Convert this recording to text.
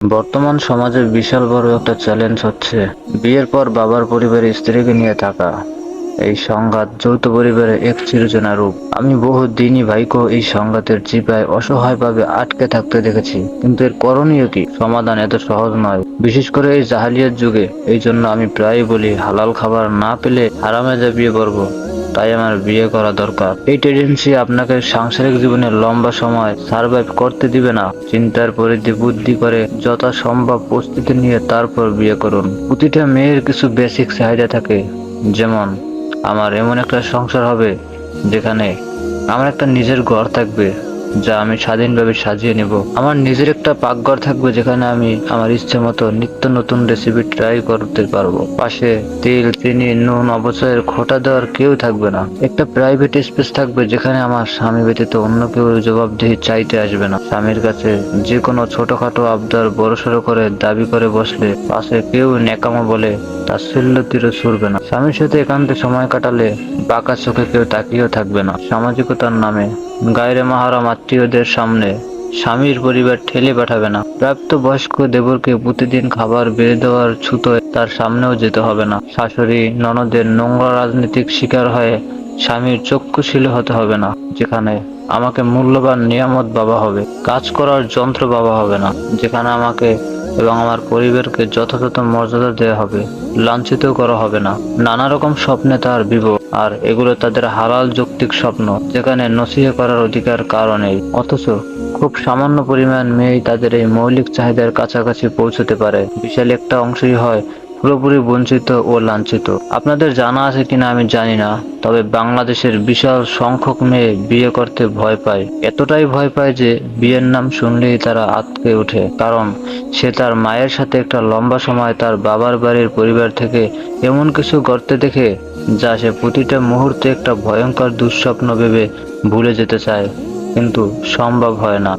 বর্তমান সমাজে বিশাল বড় একটা চ্যালেঞ্জ হচ্ছে বিয়ের পর বাবার পরিবারে স্ত্রীকে নিয়ে থাকা। এই সংঘাত যৌথ পরিবারে এক চিরচেনা রূপ। আমি বহু দিনই ভাইকেও এই সংঘাতের চিপায় অসহায়ভাবে আটকে থাকতে দেখেছি। কিন্তু এর করণীয় কি? সমাধান এত সহজ নয়। বিশেষ করে এই জাহালিয়ার যুগে। এই জন্য আমি প্রায়ই বলি, হালাল খাবার না পেলে হারামে যা বিয়ে করব। তাই আমার বিয়ে করা দরকার। এই টেন্ডেন্সি আপনাকে সাংসারিক জীবনে লম্বা সময় সার্ভাইভ করতে দিবে না। চিন্তার পরিধি বুদ্ধি করে যথাসম্ভব প্রস্তুতি নিয়ে তারপর বিয়ে করুন। প্রতিটা মেয়ের কিছু বেসিক চাহিদা থাকে। যেমন, আমার এমন একটা সংসার হবে যেখানে আমার একটা নিজের ঘর থাকবে। যা আমি স্বাধীনভাবে সাজিয়ে নেব। আমার নিজের একটা পাকঘর থাকবে যেখানে আমি আমার ইচ্ছে মতো নিত্য নতুন রেসিপি ট্রাই করতে পারব। পাশে তেল, চিনি, নুন, অবচয়ের খোটা দেওয়ার কেউ থাকবে না। একটা প্রাইভেট স্পেস থাকবে যেখানে আমার স্বামী ব্যতীত অন্য কেউ জবাবদিহি চাইতে আসবে না। স্বামীর কাছে যে কোনো ছোটখাটো আবদার বড়সড় করে দাবি করে বসলে পাশে কেউ নেকামো বলে তাচ্ছিল্য তীরে ছুড়বে না। স্বামীর সাথে একান্তে সময় কাটালে বাঁকা চোখে কেউ তাকিয়েও থাকবে না। সামাজিকতার নামে গায়রে মাহারাম আত্মীয়দের সামনে স্বামীর পরিবার ঠেলে পাঠাবে না। প্রাপ্ত বয়স্ক দেবরকে প্রতিদিন খাবার বেড়ে দেওয়ার ছুতোয় তার সামনেও যেতে হবে না। শাশুড়ি, ননদের নোংরা রাজনৈতিক শিকার হয়ে স্বামীর চক্ষুশীল হতে হবে না, যেখানে আমাকে মূল্যবান নিয়ামত বাবা হবে, কাজ করার যন্ত্র বাবা হবে না, যেখানে আমাকে এবং আমার পরিবারকে যথাযথ মর্যাদা দেওয়া হবে, লাঞ্ছিত করা হবে না। নানা রকম স্বপ্নে তার বিভব আর এগুলো তাদের হালাল যৌক্তিক স্বপ্ন, যেখানে নসিহা করার অধিকার কারণেই অথচ খুব সামান্য পরিমাণ মেয়েই তাদের এই মৌলিক চাহিদার কাছাকাছি পৌঁছতে পারে। বিশাল একটা অংশই হয় পুরোপুরি বঞ্চিত ও লাঞ্ছিত। আপনাদের জানা আছে কিনা আমি জানি না, তবে বাংলাদেশের বিশাল সংখ্যক মেয়ে বিয়ে করতে ভয় পায়। এতটাই ভয় পায় যে বিয়ের নাম শুনলেই তারা আতকে ওঠে, কারণ সে তার মায়ের সাথে একটা লম্বা সময় তার বাবার বাড়ির পরিবার থেকে এমন কিছু করতে দেখে, যা সে প্রতিটা মুহূর্তে একটা ভয়ঙ্কর দুঃস্বপ্ন ভেবে ভুলে যেতে চায়। কিন্তু সম্ভব হয় না।